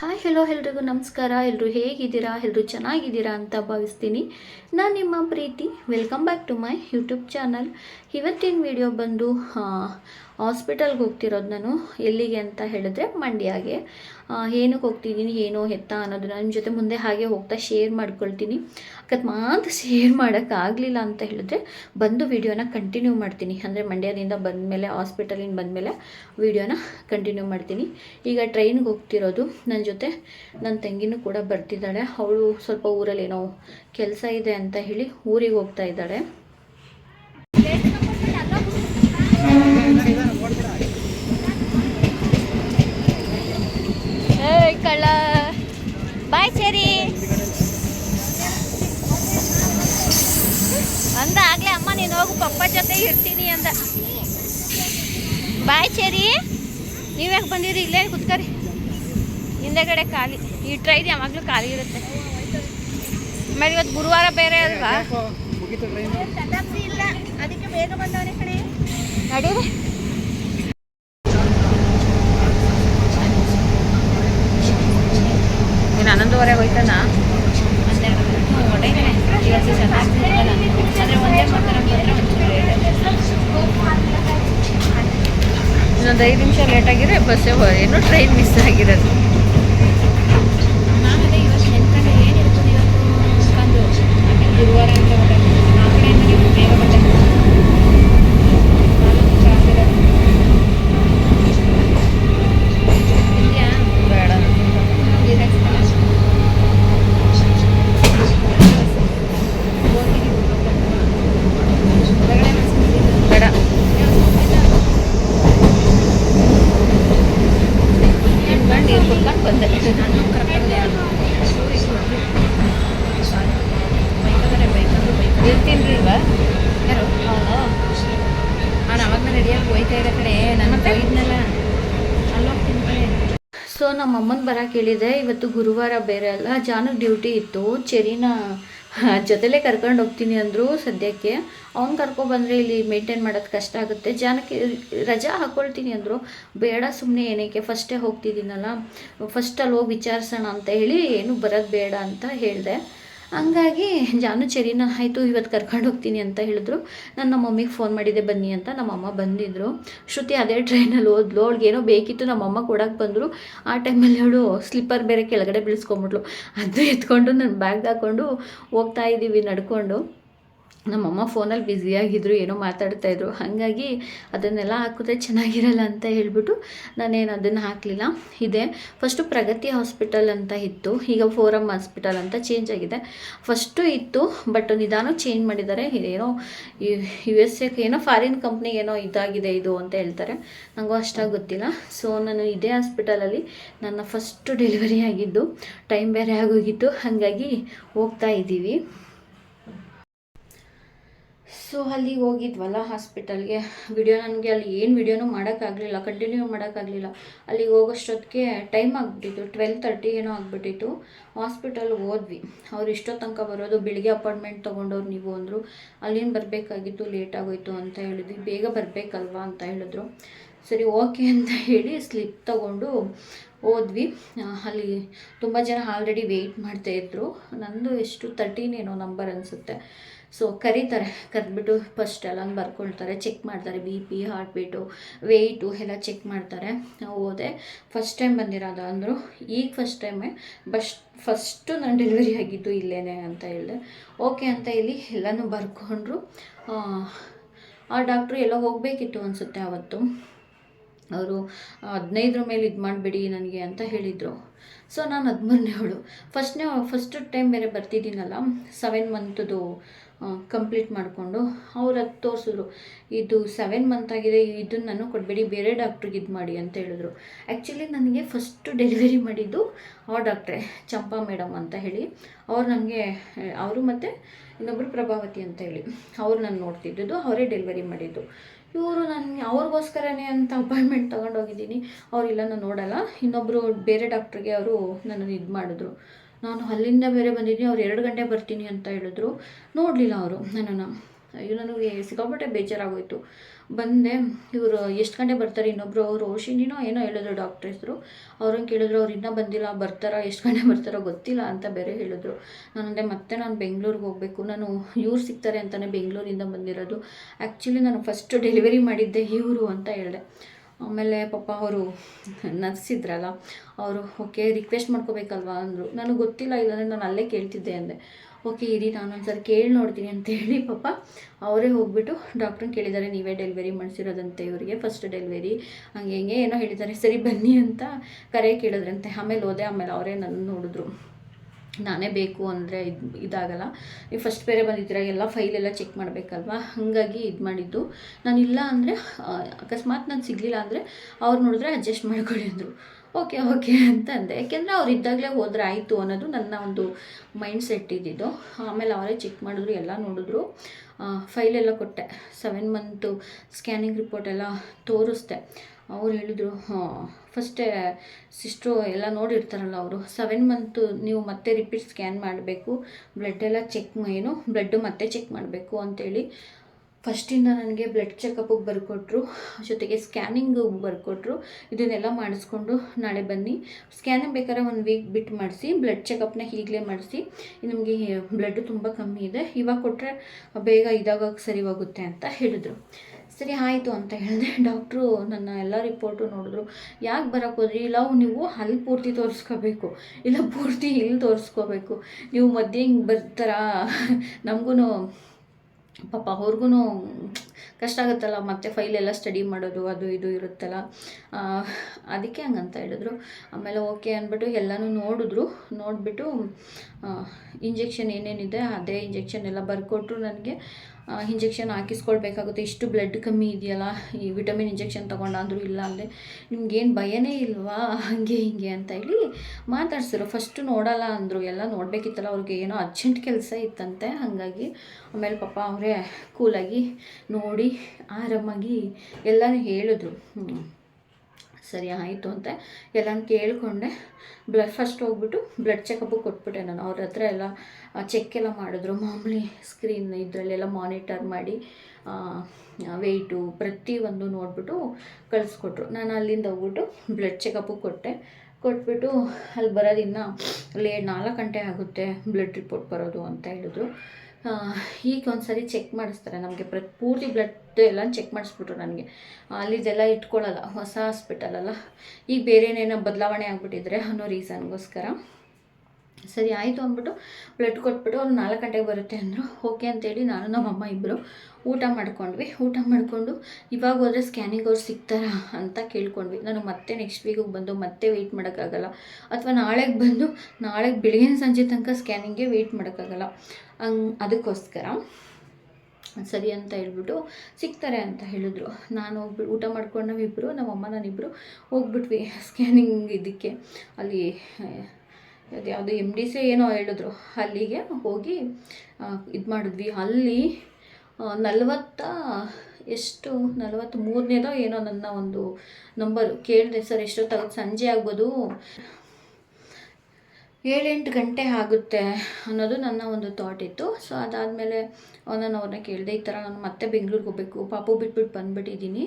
Hi hello ಎಲ್ರಿಗೂ ನಮಸ್ಕಾರ. ಎಲ್ಲರೂ ಹೇಗಿದ್ದೀರಾ? ಎಲ್ಲರೂ ಚೆನ್ನಾಗಿದ್ದೀರಾ ಅಂತ ಭಾವಿಸ್ತೀನಿ. ನಾನು ನಿಮ್ಮ ಪ್ರೀತಿ. Welcome back to my YouTube channel ಇವತ್ತಿನ ವಿಡಿಯೋ ಬಂದು ಹಾಸ್ಪಿಟಲ್ಗೆ ಹೋಗ್ತಿರೋದು ನಾನು. ಎಲ್ಲಿಗೆ ಅಂತ ಹೇಳಿದ್ರೆ ಮಂಡ್ಯಾಗೆ. ಏನಕ್ಕೆ ಹೋಗ್ತಿದ್ದೀನಿ ಏನೋ ಎತ್ತ ಅನ್ನೋದನ್ನ ನಿಮ್ಮ ಜೊತೆ ಮುಂದೆ ಹಾಗೆ ಹೋಗ್ತಾ ಶೇರ್ ಮಾಡ್ಕೊಳ್ತೀನಿ. ಅಕಸ್ಮಾತ್ ಶೇರ್ ಮಾಡೋಕ್ಕಾಗಲಿಲ್ಲ ಅಂತ ಹೇಳಿದ್ರೆ ಬಂದು ವಿಡಿಯೋನ ಕಂಟಿನ್ಯೂ ಮಾಡ್ತೀನಿ. ಅಂದರೆ ಮಂಡ್ಯದಿಂದ ಬಂದಮೇಲೆ ಹಾಸ್ಪಿಟಲಿಂದ ಬಂದಮೇಲೆ ವಿಡಿಯೋನ ಕಂಟಿನ್ಯೂ ಮಾಡ್ತೀನಿ. ಈಗ ಟ್ರೈನ್ಗೆ ಹೋಗ್ತಿರೋದು ನನ್ನ ಜೊತೆ ನನ್ನ ತಂಗಿನೂ ಕೂಡ ಬರ್ತಿದ್ದಾಳೆ. ಅವಳು ಸ್ವಲ್ಪ ಊರಲ್ಲಿ ಏನೋ ಕೆಲಸ ಇದೆ ಅಂತ ಹೇಳಿ ಊರಿಗೆ ಹೋಗ್ತಾ ಇದ್ದಾಳೆ. ಕಳ್ಳ. ಬಾಯ್ ಸರಿ ಅಂದ ಆಗ್ಲೇ ಅಮ್ಮ ನೀನು ಹೋಗು ಪಪ್ಪ ಜೊತೆ ಇರ್ತೀನಿ ಅಂದ. ಬಾಯ್ ಚೇರಿ. ನೀವ್ಯಾಕೆ ಬಂದಿರಿ? ಇಲ್ಲೇ ಕುತ್ಕರಿ. ಹಿಂದೆಗಡೆ ಖಾಲಿ. ಈ ಟ್ರೈನ್ ಯಾವಾಗಲೂ ಖಾಲಿ ಇರುತ್ತೆ. ಆಮೇಲೆ ಇವತ್ತು ಗುರುವಾರ ಬೇರೆ ಅಲ್ವಾ? ಅದಕ್ಕೆ ಬೇಗ ಕಣೆ ನಡೀರಿ ಹೋಯ್ತಾನ? ಇನ್ನೊಂದು ಐದು ನಿಮಿಷ ಲೇಟ್ ಆಗಿದ್ರೆ ಬಸ್ಸೇ ಏನೋ ಟ್ರೈನ್ ಮಿಸ್ ಆಗಿರೋದು ಆಮೇಲೆ ಇವತ್ತು ನೆನ್ಕೊಂಡು ಏನಿರ್ತದೆ ಇವತ್ತು ಕಂದು ಗುರುವಾರ ಅಂತ ಹೊರಟು ಆ ಕಡೆಯಿಂದ ನೀವು ಬೇಗ ಬಂದೆ ಬೇಡ ಬೇಡ ತಿನ್ಕೊಂಡು ನೀರು ತಿನ್ರಿಲ್ವಾ ನಾನು ಅವಾಗ ರೆಡಿಯಾಗಿ ಹೋಯ್ತಾ ಇರೋ ಕಡೆ ನನ್ನ ಕಡೆ ಸೊ ನಮ್ಮ ಅಮ್ಮನ ಬರಕ್ಕೆ ಹೇಳಿದೆ, ಇವತ್ತು ಗುರುವಾರ ಬೇರೆ ಅಲ್ಲ, ಜಾನಕ್ ಡ್ಯೂಟಿ ಇತ್ತು, ಚೆರಿನ ಜೊತೆಲೇ ಕರ್ಕೊಂಡು ಹೋಗ್ತೀನಿ ಅಂದರು ಸದ್ಯಕ್ಕೆ. ಅವ್ನು ಕರ್ಕೊಬಂದರೆ ಇಲ್ಲಿ ಮೇಂಟೈನ್ ಮಾಡೋದು ಕಷ್ಟ ಆಗುತ್ತೆ. ಜಾನಕ್ಕೆ ರಜಾ ಹಾಕ್ಕೊಳ್ತೀನಿ ಅಂದರು. ಬೇಡ ಸುಮ್ಮನೆ ಏನಕ್ಕೆ ಫಸ್ಟೇ ಹೋಗ್ತಿದ್ದೀನಲ್ಲ ಫಸ್ಟ್ ಅಲ್ಲಿ ಹೋಗಿ ವಿಚಾರಿಸೋಣ ಅಂತ ಹೇಳಿ ಏನು ಬರೋದು ಬೇಡ ಅಂತ ಹೇಳಿದೆ. ಹಂಗಾಗಿ ಜಾನು ಚೆರಿನ ಆಯಿತು ಇವತ್ತು ಕರ್ಕೊಂಡು ಹೋಗ್ತೀನಿ ಅಂತ ಹೇಳಿದ್ರು. ನಾನು ನಮ್ಮ ಮಮ್ಮಿಗೆ ಫೋನ್ ಮಾಡಿದೆ, ಬನ್ನಿ ಅಂತ ನಮ್ಮಮ್ಮ ಬಂದಿದ್ದರು ಶ್ರುತಿ ಅದೇ ಟ್ರೈನಲ್ಲಿ ಹೋದ್ಲು. ಅವ್ಳಿಗೆ ಏನೋ ಬೇಕಿತ್ತು ನಮ್ಮಮ್ಮ ಕೊಡಕ್ಕೆ ಬಂದರು. ಆ ಟೈಮಲ್ಲಿ ಅವಳು ಸ್ಲಿಪ್ಪರ್ ಬೇರೆ ಕೆಳಗಡೆ ಬೀಳಿಸ್ಕೊಂಬಿಟ್ಲು ಅದು ಎತ್ಕೊಂಡು ನನ್ನ ಬ್ಯಾಗ್ ಹಾಕ್ಕೊಂಡು ಹೋಗ್ತಾ ಇದ್ದೀವಿ ನಡ್ಕೊಂಡು. ನಮ್ಮಮ್ಮ ಫೋನಲ್ಲಿ ಬ್ಯುಸಿಯಾಗಿದ್ದರು ಏನೋ ಮಾತಾಡ್ತಾಯಿದ್ರು ಹಾಗಾಗಿ ಅದನ್ನೆಲ್ಲ ಹಾಕಿದ್ರೆ ಚೆನ್ನಾಗಿರಲ್ಲ ಅಂತ ಹೇಳ್ಬಿಟ್ಟು ನಾನೇನು ಅದನ್ನು ಹಾಕಲಿಲ್ಲ. ಇದೆ. ಫಸ್ಟು ಪ್ರಗತಿ ಹಾಸ್ಪಿಟಲ್ ಅಂತ ಇತ್ತು. ಈಗ ಫೋರಮ್ ಹಾಸ್ಪಿಟಲ್ ಅಂತ ಚೇಂಜ್ ಆಗಿದೆ. ಫಸ್ಟು ಇತ್ತು ಬಟ್ ನಿಧಾನ ಚೇಂಜ್ ಮಾಡಿದ್ದಾರೆ. ಇದೇನೋ ಯು ಎಸ್ ಎ ಏನೋ ಫಾರಿನ್ ಕಂಪ್ನಿಗೇನೋ ಏನೋ ಇದಾಗಿದೆ ಇದು ಅಂತ ಹೇಳ್ತಾರೆ. ನನಗೂ ಅಷ್ಟಾಗಿ ಗೊತ್ತಿಲ್ಲ. ಸೊ ನಾನು ಇದೇ ಹಾಸ್ಪಿಟಲಲ್ಲಿ ನನ್ನ ಫಸ್ಟು ಡೆಲಿವರಿ ಆಗಿದ್ದು ಟೈಮ್ ಬೇರೆ ಆಗೋಗಿತ್ತು. ಹಾಗಾಗಿ ಹೋಗ್ತಾ ಇದ್ದೀವಿ. ಸೊ ಅಲ್ಲಿಗೆ ಹೋಗಿದ್ವಲ್ಲ ಹಾಸ್ಪಿಟಲ್ಗೆ ವಿಡಿಯೋ ನನಗೆ ಅಲ್ಲಿ ಏನು ವಿಡಿಯೋನೂ ಮಾಡೋಕ್ಕಾಗಲಿಲ್ಲ ಕಂಟಿನ್ಯೂ ಮಾಡೋಕ್ಕಾಗಲಿಲ್ಲ ಅಲ್ಲಿಗೆ ಹೋಗೋಷ್ಟೊತ್ತಿಗೆ ಟೈಮ್ ಆಗಿಬಿಟ್ಟಿತ್ತು ಟ್ವೆಲ್ ತರ್ಟಿ ಏನೋ ಆಗಿಬಿಟ್ಟಿತ್ತು. ಹಾಸ್ಪಿಟಲ್ಗೆ ಹೋದ್ವಿ. ಅವ್ರು ಇಷ್ಟೋ ತನಕ ಬರೋದು ಬೆಳಿಗ್ಗೆ ಅಪಾಯಿಂಟ್ಮೆಂಟ್ ತೊಗೊಂಡವ್ರು ನೀವು ಅಂದರು. ಅಲ್ಲಿಂದ ಬರಬೇಕಾಗಿತ್ತು ಲೇಟ್ ಆಗೋಯ್ತು ಅಂತ ಹೇಳಿದ್ವಿ. ಬೇಗ ಬರಬೇಕಲ್ವಾ ಅಂತ ಹೇಳಿದ್ರು. ಸರಿ, ಓಕೆ ಅಂತ ಹೇಳಿ ಸ್ಲಿಪ್ ತಗೊಂಡು ಹೋದ್ವಿ. ಅಲ್ಲಿ ತುಂಬ ಜನ ಆಲ್ರೆಡಿ ವೆಯ್ಟ್ ಮಾಡ್ತಾಯಿದ್ರು ನಂದು ಎಷ್ಟು ತರ್ಟೀನ್ ಏನೋ ನಂಬರ್ ಅನಿಸುತ್ತೆ. ಸೊ ಕರೀತಾರೆ. ಕರೆದ್ಬಿಟ್ಟು ಫಸ್ಟ್ ಎಲ್ಲ ಬರ್ಕೊಳ್ತಾರೆ. ಚೆಕ್ ಮಾಡ್ತಾರೆ. B P heart beat weight ಎಲ್ಲ ಚೆಕ್ ಮಾಡ್ತಾರೆ. ಹೋದೆ ಫಸ್ಟ್ ಟೈಮ್ ಬಂದಿರೋದು ಅಂದರು. ಈಗ ಫಸ್ಟ್ ಟೈಮೇ ಬಸ್ ಫಸ್ಟು ನಾನು ಡೆಲಿವರಿ ಆಗಿದ್ದು ಇಲ್ಲೇನೆ ಅಂತ ಹೇಳಿದೆ. ಓಕೆ ಅಂತ ಇಲ್ಲಿ ಎಲ್ಲನೂ ಬರ್ಕೊಂಡ್ರು. ಆ, ಡಾಕ್ಟ್ರು ಎಲ್ಲ ಹೋಗಬೇಕಿತ್ತು ಅನಿಸುತ್ತೆ ಅವತ್ತು. ಅವರು ಹದಿನೈದರ ಮೇಲೆ ಇದು ಮಾಡಬೇಡಿ ನನಗೆ ಅಂತ ಹೇಳಿದರು. ಸೊ ನಾನು ಹದಿಮೂರನೇ ಅವಳು. ಫಸ್ಟ್ನೇ ಫಸ್ಟ್ ಟೈಮ್ ಬೇರೆ ಬರ್ತಿದ್ದೀನಲ್ಲ. ಸೆವೆನ್ ಮಂತದು ಕಂಪ್ಲೀಟ್ ಮಾಡಿಕೊಂಡು ಅವ್ರು ಅದು ತೋರಿಸಿದ್ರು. ಇದು ಸೆವೆನ್ ಮಂತ್ ಆಗಿದೆ ಇದನ್ನು ನಾನು ಕೊಡಬೇಡಿ, ಬೇರೆ ಡಾಕ್ಟ್ರಿಗೆ ಇದು ಮಾಡಿ ಅಂತ ಹೇಳಿದ್ರು. ಆ್ಯಕ್ಚುಲಿ ನನಗೆ ಫಸ್ಟು ಡೆಲಿವರಿ ಮಾಡಿದ್ದು ಆ ಡಾಕ್ಟ್ರೆ ಚಂಪಾ ಮೇಡಮ್ ಅಂತ ಹೇಳಿ. ಅವ್ರು ನನಗೆ, ಅವರು ಮತ್ತು ಇನ್ನೊಬ್ಬರು ಪ್ರಭಾವತಿ ಅಂತ ಹೇಳಿ. ಅವ್ರು ನಾನು ನೋಡ್ತಿದ್ದಿದ್ದು, ಅವರೇ ಡೆಲಿವರಿ ಮಾಡಿದ್ದು. ಇವರು ನನಗೆ, ಅವ್ರಿಗೋಸ್ಕರನೇ ಅಂತ ಅಪಾಯಿಂಟ್ಮೆಂಟ್ ತೊಗೊಂಡೋಗಿದ್ದೀನಿ ಅವರಿಲ್ಲ ನಾನು ನೋಡಲ್ಲ. ಇನ್ನೊಬ್ಬರು ಬೇರೆ ಡಾಕ್ಟ್ರಿಗೆ ಅವರು ನನ್ನನ್ನು ಇದು ಮಾಡಿದ್ರು. ನಾನು ಅಲ್ಲಿಂದ ಬೇರೆ ಬಂದಿದ್ದೀನಿ, ಅವ್ರು ಎರಡು ಗಂಟೆ ಬರ್ತೀನಿ ಅಂತ ಹೇಳಿದ್ರು. ನೋಡಲಿಲ್ಲ ಅವರು ನನ್ನನ್ನು. ಅಯ್ಯೋ, ನನಗೆ ಸಿಕ್ಕಾಪಟ್ಟೆ ಬೇಜಾರಾಗೋಯ್ತು. ಬಂದೆ, ಇವರು ಎಷ್ಟು ಗಂಟೆ ಬರ್ತಾರೆ ಇನ್ನೊಬ್ಬರು ಅವರು ರೋಶಿನಿನೋ ಏನೋ ಹೇಳಿದ್ರು ಡಾಕ್ಟ್ರ್ ಹೆಸರು ಅವ್ರನ್ನ ಕೇಳಿದ್ರು, ಅವ್ರು ಇನ್ನೂ ಬಂದಿಲ್ಲ, ಬರ್ತಾರಾ, ಎಷ್ಟು ಗಂಟೆ ಬರ್ತಾರೋ ಗೊತ್ತಿಲ್ಲ ಅಂತ ಬೇರೆ ಹೇಳಿದ್ರು. ನಾನಂದೆ, ಮತ್ತೆ ನಾನು ಬೆಂಗಳೂರಿಗೆ ಹೋಗಬೇಕು. ನಾನು ಇವ್ರು ಸಿಗ್ತಾರೆ ಅಂತಲೇ ಬೆಂಗಳೂರಿಂದ ಬಂದಿರೋದು. ಆ್ಯಕ್ಚುಲಿ ನಾನು ಫಸ್ಟ್ ಡೆಲಿವರಿ ಮಾಡಿದ್ದೆ ಇವರು ಅಂತ ಹೇಳಿದೆ. ಆಮೇಲೆ ಪಾಪ ಅವರು ನರ್ಸ್ ಇದ್ರಲ್ಲ ಅವರು, ಓಕೆ ರಿಕ್ವೆಸ್ಟ್ ಮಾಡ್ಕೋಬೇಕಲ್ವಾ? ಅಂದರು. ನನಗೆ ಗೊತ್ತಿಲ್ಲ, ಇಲ್ಲಾಂದರೆ ನಾನು ಅಲ್ಲೇ ಕೇಳ್ತಿದ್ದೆ, ಅಂದೆ. ಓಕೆ, ಇರಿ, ನಾನು ಒಂದ್ಸರಿ ಕೇಳಿ ನೋಡ್ತೀನಿ ಅಂತೇಳಿ ಪಾಪ ಅವರೇ ಹೋಗ್ಬಿಟ್ಟು ಡಾಕ್ಟ್ರನ್ನ ಕೇಳಿದ್ದಾರೆ, ನೀವೇ ಡೆಲಿವರಿ ಮಾಡಿಸಿರೋದಂತೆ ಇವರಿಗೆ ಫಸ್ಟ್ ಡೆಲಿವರಿ ಹಂಗೆ ಹಿಂಗೆ ಏನೋ ಹೇಳಿದ್ದಾರೆ, ಸರಿ ಬನ್ನಿ, ಅಂತ ಕರೆ ಕೇಳಿದ್ರಂತೆ. ಆಮೇಲೆ ಹೋದೆ, ಆಮೇಲೆ ಅವರೇ ನನ್ನ ನೋಡಿದ್ರು. ನಾನೇ ಬೇಕು ಅಂದರೆ ಇದು, ಇದಾಗಲ್ಲ. ನೀವು ಫಸ್ಟ್ ಬೇರೆ ಬಂದಿದ್ದೀರ, ಎಲ್ಲ ಫೈಲ್ ಎಲ್ಲ ಚೆಕ್ ಮಾಡಬೇಕಲ್ವಾ? ಹಾಗಾಗಿ ಇದು ಮಾಡಿದ್ದು. ನಾನು ಇಲ್ಲ ಅಂದರೆ ಅಕಸ್ಮಾತ್ ನಾನು ಸಿಗಲಿಲ್ಲ ಅಂದರೆ ಅವ್ರು ನೋಡಿದ್ರೆ ಅಡ್ಜಸ್ಟ್ ಮಾಡ್ಕೊಳ್ಳಿ ಅಂದರು. ಓಕೆ ಓಕೆ ಅಂತ ಅಂದೆ. ಯಾಕೆಂದರೆ ಅವ್ರು ಇದ್ದಾಗಲೇ ಹೋದರೆ ಆಯಿತು ಅನ್ನೋದು ನನ್ನ ಒಂದು ಮೈಂಡ್ ಸೆಟ್ ಇದ್ದಿದ್ದು. ಆಮೇಲೆ ಅವರೇ ಚೆಕ್ ಮಾಡಿದ್ರು, ಎಲ್ಲ ನೋಡಿದ್ರು. ಫೈಲೆಲ್ಲ ಕೊಟ್ಟೆ. ಸೆವೆನ್ ಮಂತು ಸ್ಕ್ಯಾನಿಂಗ್ ರಿಪೋರ್ಟ್ ಎಲ್ಲ ತೋರಿಸ್ದೆ. ಅವ್ರು ಹೇಳಿದರು ಫಸ್ಟೇ ಸಿಸ್ಟ್ರು ಎಲ್ಲ ನೋಡಿರ್ತಾರಲ್ಲ ಅವರು ಸೆವೆನ್ ಮಂತು ನೀವು ಮತ್ತೆ ರಿಪೀಟ್ ಸ್ಕ್ಯಾನ್ ಮಾಡಬೇಕು ಬ್ಲಡ್ ಎಲ್ಲ ಚೆಕ್ ಏನು ಬ್ಲಡ್ಡು ಮತ್ತೆ ಚೆಕ್ ಮಾಡಬೇಕು ಅಂತೇಳಿ. ಫಸ್ಟಿಂದ ನನಗೆ ಬ್ಲಡ್ ಚೆಕಪ್ಪಿಗೆ ಬರ್ಕೊಟ್ರು, ಜೊತೆಗೆ ಸ್ಕ್ಯಾನಿಂಗ್ ಬರ್ಕೊಟ್ರು, ಇದನ್ನೆಲ್ಲ ಮಾಡಿಸ್ಕೊಂಡು ನಾಳೆ ಬನ್ನಿ. ಸ್ಕ್ಯಾನಿಂಗ್ ಬೇಕಾದ್ರೆ ಒಂದು ವೀಕ್ ಬಿಟ್ಟು ಮಾಡಿಸಿ ಬ್ಲಡ್ ಚೆಕಪ್ನ ಈಗಲೇ ಮಾಡಿಸಿ. ನಿಮಗೆ ಬ್ಲಡ್ಡು ತುಂಬ ಕಮ್ಮಿ ಇದೆ, ಇವಾಗ ಕೊಟ್ಟರೆ ಬೇಗ ಇದಾಗೋಕ್ಕೆ ಸರಿ ಹೋಗುತ್ತೆ ಅಂತ ಹೇಳಿದ್ರು. ಸರಿ ಆಯಿತು ಅಂತ ಹೇಳಿದೆ. ಡಾಕ್ಟ್ರು ನನ್ನ ಎಲ್ಲ ರಿಪೋರ್ಟು ನೋಡಿದ್ರು. ಯಾಕೆ ಬರೋಕ್ಕೆ ಹೋದ್ರಿ? ಇಲ್ಲ, ನೀವು ಅಲ್ಲಿ ಪೂರ್ತಿ ತೋರಿಸ್ಕೋಬೇಕು. ಇಲ್ಲ, ಪೂರ್ತಿ ಇಲ್ಲಿ ತೋರಿಸ್ಕೋಬೇಕು. ನೀವು ಮಧ್ಯೆ ಹಿಂಗೆ ಬರ್ತಾರ. ನಮಗೂ ಪಾಪ ಅವ್ರಿಗೂ ಕಷ್ಟ ಆಗುತ್ತಲ್ಲ. ಮತ್ತೆ ಫೈಲ್ ಎಲ್ಲ ಸ್ಟಡಿ ಮಾಡೋದು, ಅದು ಇದು ಇರುತ್ತಲ್ಲ. ಅದಕ್ಕೆ ಹಂಗಂತ ಹೇಳಿದ್ರು. ಆಮೇಲೆ ಓಕೆ ಅಂದ್ಬಿಟ್ಟು ಎಲ್ಲನೂ ನೋಡಿದ್ರು. ನೋಡಿಬಿಟ್ಟು ಇಂಜೆಕ್ಷನ್ ಏನೇನಿದೆ, ಅದೇ ಇಂಜೆಕ್ಷನ್ ಎಲ್ಲ ಬರ್ಕೊಟ್ರು ನನಗೆ. ಇಂಜೆಕ್ಷನ್ ಹಾಕಿಸ್ಕೊಳ್ಬೇಕಾಗುತ್ತೆ. ಇಷ್ಟು ಬ್ಲಡ್ ಕಮ್ಮಿ ಇದೆಯಲ್ಲ, ಈ ವಿಟಮಿನ್ ಇಂಜೆಕ್ಷನ್ ತೊಗೊಂಡಾದ್ರೂ ಇಲ್ಲ ಅಂದರೆ ನಿಮ್ಗೇನು ಭಯನೇ ಇಲ್ವಾ? ಹಾಗೆ ಹಿಂಗೆ ಅಂತ ಹೇಳಿ ಮಾತಾಡ್ಸಿದ್ರು. ಫಸ್ಟು ನೋಡಲ್ಲ ಅಂದರು. ಎಲ್ಲ ನೋಡಬೇಕಿತ್ತಲ್ಲ, ಅವ್ರಿಗೆ ಏನೋ ಅರ್ಜೆಂಟ್ ಕೆಲಸ ಇತ್ತಂತೆ. ಹಾಗಾಗಿ ಆಮೇಲೆ ಪಾಪ ಅವರೇ ಕೂಲಾಗಿ ನೋಡಿ ಆರಾಮಾಗಿ ಎಲ್ಲರೂ ಹೇಳಿದ್ರು. ಸರಿ ಆಯಿತು ಅಂತ. ಎಲ್ಲನೂ ಕೇಳಿಕೊಂಡೆ. ಬ್ಲಡ್ ಫಸ್ಟ್ ಹೋಗ್ಬಿಟ್ಟು ಬ್ಲಡ್ ಚೆಕಪ್ಪು ಕೊಟ್ಬಿಟ್ಟೆ ನಾನು. ಅವ್ರ ಹತ್ರ ಎಲ್ಲ ಚೆಕ್ ಎಲ್ಲ ಮಾಡಿದ್ರು. ಮಾಮೂಲಿ ಸ್ಕ್ರೀನ್ ಇದರಲ್ಲೆಲ್ಲ ಮಾನಿಟರ್ ಮಾಡಿ ವೆಯ್ಟು ಪ್ರತಿಯೊಂದು ನೋಡಿಬಿಟ್ಟು ಕಳಿಸ್ಕೊಟ್ರು. ನಾನು ಅಲ್ಲಿಂದ ಹೋಗ್ಬಿಟ್ಟು ಬ್ಲಡ್ ಚೆಕಪ್ಪು ಕೊಟ್ಟೆ. ಕೊಟ್ಬಿಟ್ಟು ಅಲ್ಲಿ ಬರೋದಿನ್ನ ಲೇ ನಾಲ್ಕು ಗಂಟೆ ಆಗುತ್ತೆ ಬ್ಲಡ್ ರಿಪೋರ್ಟ್ ಬರೋದು ಅಂತ ಹೇಳಿದ್ರು. ಈಗ ಒಂದ್ಸರಿ ಚೆಕ್ ಮಾಡಿಸ್ತಾರೆ. ನಮಗೆ ಪ್ರತಿ ಪೂರ್ತಿ ಬ್ಲಡ್ ಎಲ್ಲ ಚೆಕ್ ಮಾಡಿಸ್ಬಿಟ್ರು ನನಗೆ. ಅಲ್ಲಿದೆಲ್ಲ ಇಟ್ಕೊಳ್ಳಲ್ಲ ಹೊಸ ಹಾಸ್ಪಿಟಲ್ ಅಲ್ಲ. ಈಗ ಬೇರೆನೇನೋ ಬದಲಾವಣೆ ಆಗಿಬಿಟ್ಟಿದ್ರೆ ಅನ್ನೋ ರೀಸನ್ಗೋಸ್ಕರ ಸರಿ, ಆಯಿತು ಅಂದ್ಬಿಟ್ಟು ಬ್ಲಡ್ ಕೊಟ್ಬಿಟ್ಟು ಅವ್ರು ನಾಲ್ಕು ಗಂಟೆಗೆ ಬರುತ್ತೆ ಅಂದರು. ಓಕೆ ಅಂತೇಳಿ ನಾನು ನಮ್ಮಮ್ಮ ಇಬ್ಬರು ಊಟ ಮಾಡ್ಕೊಂಡ್ವಿ. ಊಟ ಮಾಡಿಕೊಂಡು ಇವಾಗ ಹೋದರೆ ಸ್ಕ್ಯಾನಿಂಗ್ ಅವ್ರು ಸಿಗ್ತಾರಾ ಅಂತ ಕೇಳ್ಕೊಂಡ್ವಿ. ನಾನು ಮತ್ತೆ ನೆಕ್ಸ್ಟ್ ವೀಕಿಗೆ ಬಂದು ಮತ್ತೆ ವೆಯ್ಟ್ ಮಾಡೋಕ್ಕಾಗಲ್ಲ. ಅಥವಾ ನಾಳೆಗೆ ಬಂದು ನಾಳೆಗೆ ಬೆಳಗಿನ ಸಂಜೆ ತನಕ ಸ್ಕ್ಯಾನಿಂಗ್ಗೆ ವೆಯ್ಟ್ ಮಾಡೋಕ್ಕಾಗಲ್ಲ. ಹಂಗೆ ಅದಕ್ಕೋಸ್ಕರ ಸರಿ ಅಂತ ಹೇಳ್ಬಿಟ್ಟು ಸಿಗ್ತಾರೆ ಅಂತ ಹೇಳಿದ್ರು. ನಾನು ಹೋಗ್ಬಿಟ್ಟು ಊಟ ಮಾಡ್ಕೊಂಡು ನಾವಿಬ್ಬರು ನಮ್ಮಮ್ಮ ನಾನಿಬ್ಬರು ಹೋಗ್ಬಿಟ್ವಿ ಸ್ಕ್ಯಾನಿಂಗ್ ಇದಕ್ಕೆ. ಅಲ್ಲಿ ಅದು ಯಾವುದು ಎಂ ಡಿ ಸಿ ಏನೋ ಹೇಳಿದ್ರು. ಅಲ್ಲಿಗೆ ಹೋಗಿ ಇದು ಮಾಡಿದ್ವಿ. ಅಲ್ಲಿ ನಲವತ್ತ ಎಷ್ಟು? ನಲವತ್ತು ಮೂರನೇದೋ ಏನೋ ನನ್ನ ಒಂದು ನಂಬರು ಕೇಳಿದೆ ಸರ್, ಎಷ್ಟೊತ್ತಾಗುತ್ತೆ? ಸಂಜೆ ಆಗ್ಬೋದು. ಏಳೆಂಟು ಗಂಟೆ ಆಗುತ್ತೆ ಅನ್ನೋದು ನನ್ನ ಒಂದು ಥಾಟ್ ಇತ್ತು. ಸೊ ಅದಾದಮೇಲೆ ನಾನು ಅವ್ರನ್ನ ಕೇಳಿದೆ, ಈ ಥರ ನಾನು ಮತ್ತೆ ಬೆಂಗ್ಳೂರಿಗೆ ಹೋಗಬೇಕು. ಪಾಪು ಬಿಟ್ಬಿಟ್ಟು ಬಂದುಬಿಟ್ಟಿದ್ದೀನಿ.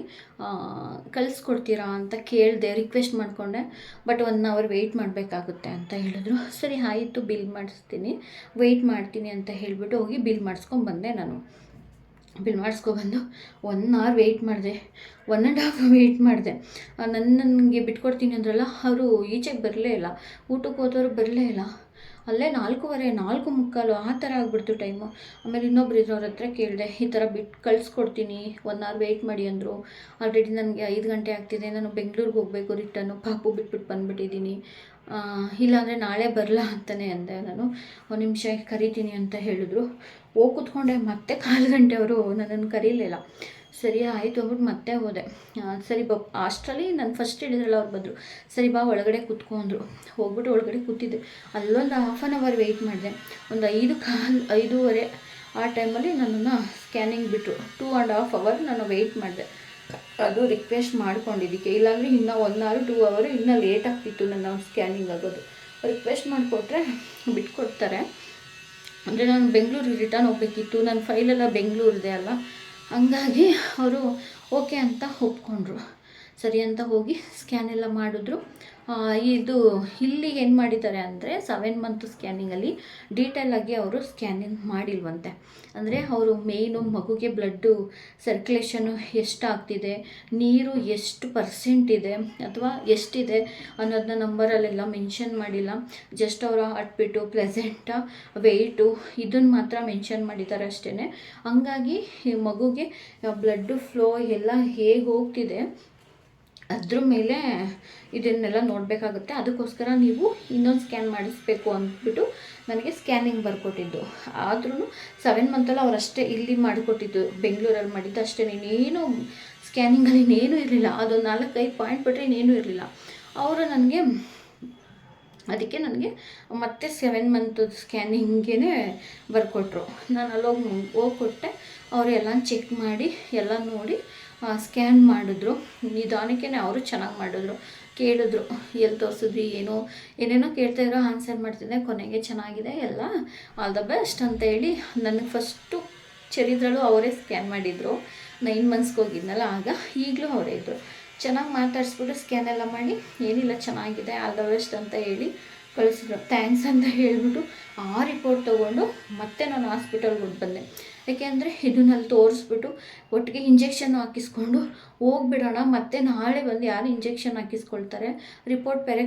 ಕಳಿಸ್ಕೊಡ್ತೀರಾ ಅಂತ ಕೇಳಿದೆ ರಿಕ್ವೆಸ್ಟ್ ಮಾಡಿಕೊಂಡೆ. ಬಟ್ ಒನ್ ಅವರ್ ವೆಯ್ಟ್ ಮಾಡಬೇಕಾಗುತ್ತೆ ಅಂತ ಹೇಳಿದ್ರು. ಸರಿ, ಆಯಿತು ಬಿಲ್ ಮಾಡಿಸ್ತೀನಿ. ವೆಯ್ಟ್ ಮಾಡ್ತೀನಿ ಅಂತ ಹೇಳಿಬಿಟ್ಟು ಹೋಗಿ ಬಿಲ್ ಮಾಡಿಸ್ಕೊಂಡು ಬಂದೆ ನಾನು. ಬಿಲ್ ಮಾಡಿಸ್ಕೊಬಂದು ಒನ್ ಅವರ್ ವೆಯ್ಟ್ ಮಾಡಿದೆ. ಒನ್ ಆ್ಯಂಡ್ ಹಾಫ್ ವೆಯ್ಟ್ ಮಾಡಿದೆ. ನನ್ನ ನನಗೆ ಬಿಟ್ಕೊಡ್ತೀನಿ ಅಂದ್ರಲ್ಲ, ಅವರು ಈಚೆಗೆ ಬರಲೇ ಇಲ್ಲ. ಊಟಕ್ಕೆ ಹೋದವ್ರು ಬರಲೇ ಇಲ್ಲ. ಅಲ್ಲೇ ನಾಲ್ಕೂವರೆ, ನಾಲ್ಕು ಮುಕ್ಕಾಲು ಆ ಥರ ಆಗ್ಬಿಡ್ತು ಟೈಮು ಆಮೇಲೆ ಇನ್ನೊಬ್ರು ಇದ್ರು ಅವ್ರ ಹತ್ರ ಕೇಳಿದೆ, ಈ ಥರ ಬಿಟ್ಟು ಕಳಿಸ್ಕೊಡ್ತೀನಿ ಒನ್ ಅವರ್ ವೆಯ್ಟ್ ಮಾಡಿ ಅಂದರು. ಆಲ್ರೆಡಿ ನನಗೆ ಐದು ಗಂಟೆ ಆಗ್ತಿದೆ, ನಾನು ಬೆಂಗಳೂರಿಗೆ ಹೋಗಬೇಕು ರಿಟರ್ನು ಪಾಪು ಬಿಟ್ಬಿಟ್ಟು ಬಂದುಬಿಟ್ಟಿದ್ದೀನಿ ಇಲ್ಲಾಂದರೆ ನಾಳೆ ಬರಲ್ಲ ಅಂತಲೇ ಅಂದೆ ನಾನು. ಒಂದು ನಿಮಿಷ ಕರಿತೀನಿ ಅಂತ ಹೇಳಿದ್ರು. ಹೋಗಿ ಕೂತ್ಕೊಂಡೆ, ಮತ್ತೆ ಕಾಲು ಗಂಟೆ ಅವರು ನನ್ನನ್ನು ಕರೀಲಿಲ್ಲ. ಸರಿ, ಆಯಿತು ಅಂದ್ಬಿಟ್ಟು ಮತ್ತೆ ಹೋದೆ. ಸರಿ ಬ, ಅಷ್ಟರಲ್ಲಿ ನಾನು ಫಸ್ಟ್ ಹೇಳಿದ್ರಲ್ಲ ಅವ್ರು ಬಂದರು. ಸರಿ ಬಾ, ಒಳಗಡೆ ಕೂತ್ಕೊಂಡ್ರು. ಹೋಗ್ಬಿಟ್ಟು ಒಳಗಡೆ ಕೂತಿದ್ದೆ. ಅಲ್ಲೊಂದು ಹಾಫ್ ಆನ್ ಅವರ್ ವೆಯ್ಟ್ ಮಾಡಿದೆ. ಒಂದು ಐದು ಕಾಲು, ಐದೂವರೆ ಆ ಟೈಮಲ್ಲಿ ನನ್ನನ್ನು ಸ್ಕ್ಯಾನಿಂಗ್ ಬಿಟ್ಟರು ಟೂ ಆ್ಯಂಡ್ ಹಾಫ್ ಅವರ್ ನಾನು ವೆಯ್ಟ್ ಮಾಡಿದೆ. ಅದು ರಿಕ್ವೆಸ್ಟ್ ಮಾಡ್ಕೊಂಡಿದ್ದಕ್ಕೆ. ಇಲ್ಲಾಂದರೆ ಇನ್ನೂ ಒನ್ ಅವರ್ ಟೂ ಅವರು ಇನ್ನೂ ಲೇಟ್ ಆಗ್ತಿತ್ತು ನನ್ನ ಸ್ಕ್ಯಾನಿಂಗ್ ಆಗೋದು. ರಿಕ್ವೆಸ್ಟ್ ಮಾಡಿಕೊಟ್ರೆ ಬಿಟ್ಕೊಡ್ತಾರೆ. ಅಂದರೆ ನಾನು ಬೆಂಗಳೂರಿಗೆ ರಿಟರ್ನ್ ಹೋಗ್ಬೇಕಿತ್ತು. ನನ್ನ ಫೈಲೆಲ್ಲ ಬೆಂಗಳೂರಿದೆ ಅಲ್ಲ ಹಂಗಾಗಿ ಅವರು ಓಕೆ ಅಂತ ಒಪ್ಕೊಂಡ್ರು. ಸರಿ ಅಂತ ಹೋಗಿ ಸ್ಕ್ಯಾನ್ ಎಲ್ಲ ಮಾಡಿದ್ರು. ಇದು ಇಲ್ಲಿ ಏನು ಮಾಡಿದ್ದಾರೆ ಅಂದರೆ ಸೆವೆನ್ ಮಂತ್ ಸ್ಕ್ಯಾನಿಂಗಲ್ಲಿ ಡೀಟೇಲಾಗಿ ಅವರು ಸ್ಕ್ಯಾನಿಂಗ್ ಮಾಡಿಲ್ವಂತೆ. ಅಂದರೆ ಅವರು ಮೇಯ್ನು ಮಗುಗೆ ಬ್ಲಡ್ಡು ಸರ್ಕ್ಯುಲೇಷನು ಎಷ್ಟಾಗ್ತಿದೆ, ನೀರು ಎಷ್ಟು ಪರ್ಸೆಂಟ್ ಇದೆ, ಅಥವಾ ಎಷ್ಟಿದೆ ಅನ್ನೋದನ್ನ ನಂಬರಲ್ಲೆಲ್ಲ ಮೆನ್ಷನ್ ಮಾಡಿಲ್ಲ. ಜಸ್ಟ್ ಅವರ ಅಟ್ಬಿಟ್ಟು ಪ್ಲೆಸೆಂಟ ವೆಯ್ಟು ಇದನ್ನು ಮಾತ್ರ ಮೆನ್ಷನ್ ಮಾಡಿದ್ದಾರೆ ಅಷ್ಟೇ ಹಂಗಾಗಿ ಮಗುಗೆ ಬ್ಲಡ್ಡು ಫ್ಲೋ ಎಲ್ಲ ಹೇಗೆ ಹೋಗ್ತಿದೆ ಅದ್ರ ಮೇಲೆ ಇದನ್ನೆಲ್ಲ ನೋಡಬೇಕಾಗುತ್ತೆ. ಅದಕ್ಕೋಸ್ಕರ ನೀವು ಇನ್ನೊಂದು ಸ್ಕ್ಯಾನ್ ಮಾಡಿಸ್ಬೇಕು ಅಂದ್ಬಿಟ್ಟು ನನಗೆ ಸ್ಕ್ಯಾನಿಂಗ್ ಬರ್ಕೊಟ್ಟಿದ್ದು. ಆದ್ರೂ ಸೆವೆನ್ ಮಂತಲ್ಲಿ ಅವರಷ್ಟೇ ಇಲ್ಲಿ ಮಾಡಿಕೊಟ್ಟಿದ್ದು. ಬೆಂಗಳೂರಲ್ಲಿ ಮಾಡಿದ್ದು ಅಷ್ಟೇ. ನೀನೇನು ಸ್ಕ್ಯಾನಿಂಗಲ್ಲಿ ಇನ್ನೇನು ಇರಲಿಲ್ಲ. ಅದೊಂದು ನಾಲ್ಕೈದು ಪಾಯಿಂಟ್ ಬಿಟ್ಟರೆ ಇನ್ನೇನು ಇರಲಿಲ್ಲ. ಅವರು ನನಗೆ ಅದಕ್ಕೆ ನನಗೆ ಮತ್ತೆ ಸೆವೆನ್ ಮಂತ್ ಸ್ಕ್ಯಾನಿಂಗೇ ಬರ್ಕೊಟ್ರು. ನಾನು ಅಲ್ಲೋಗಿ ಹೋಗಿ ಕೊಟ್ಟೆ ಅವರು ಎಲ್ಲ ಚೆಕ್ ಮಾಡಿ ಎಲ್ಲ ನೋಡಿ ಸ್ಕ್ಯಾನ್ ಮಾಡಿದ್ರು. ನಿಧಾನಕ್ಕೆ ಅವರು ಚೆನ್ನಾಗಿ ಮಾಡಿದ್ರು. ಕೇಳಿದ್ರು ಎಲ್ಲಿ ತೋರಿಸಿದ್ವಿ, ಏನೋ, ಏನೇನೋ ಕೇಳ್ತಾಯಿದ್ರು ಆನ್ಸರ್ ಮಾಡ್ತಿದ್ದೆ, ಕೊನೆಗೆ ಚೆನ್ನಾಗಿದೆ, ಎಲ್ಲ ಆಲ್ ದ ಬೆಸ್ಟ್ ಅಂತ ಹೇಳಿ ನನಗೆ ಫಸ್ಟು ಚರಿದ್ರಲ್ಲೂ ಅವರೇ ಸ್ಕ್ಯಾನ್ ಮಾಡಿದರು. ನೈನ್ ಮಂತ್ಸ್ಗೆ ಹೋಗಿದ್ನಲ್ಲ, ಆಗ ಈಗಲೂ ಅವರೇ ಇದ್ದರು ಚೆನ್ನಾಗಿ ಮಾತಾಡಿಸ್ಬಿಟ್ಟು ಸ್ಕ್ಯಾನ್ ಎಲ್ಲ ಮಾಡಿ, ಏನಿಲ್ಲ, ಚೆನ್ನಾಗಿದೆ ಆಲ್ ದ ಬೆಸ್ಟ್ ಅಂತ ಹೇಳಿ ಕಳಿಸಿದ್ರು. ಥ್ಯಾಂಕ್ಸ್ ಅಂತ ಹೇಳಿಬಿಟ್ಟು ಆ ರಿಪೋರ್ಟ್ ತೊಗೊಂಡು ಮತ್ತೆ ನಾನು ಹಾಸ್ಪಿಟಲ್ಗೆ ಬಂದೆ ಯಾಕೆಂದರೆ ಇದನ್ನಲ್ಲಿ ತೋರಿಸ್ಬಿಟ್ಟು ಒಟ್ಟಿಗೆ ಇಂಜೆಕ್ಷನ್ ಹಾಕಿಸ್ಕೊಂಡು ಹೋಗ್ಬಿಡೋಣ, ಮತ್ತೆ ನಾಳೆ ಬಂದು ಯಾರು ಇಂಜೆಕ್ಷನ್ ಹಾಕಿಸ್ಕೊಳ್ತಾರೆ? ರಿಪೋರ್ಟ್ ಬೇರೆ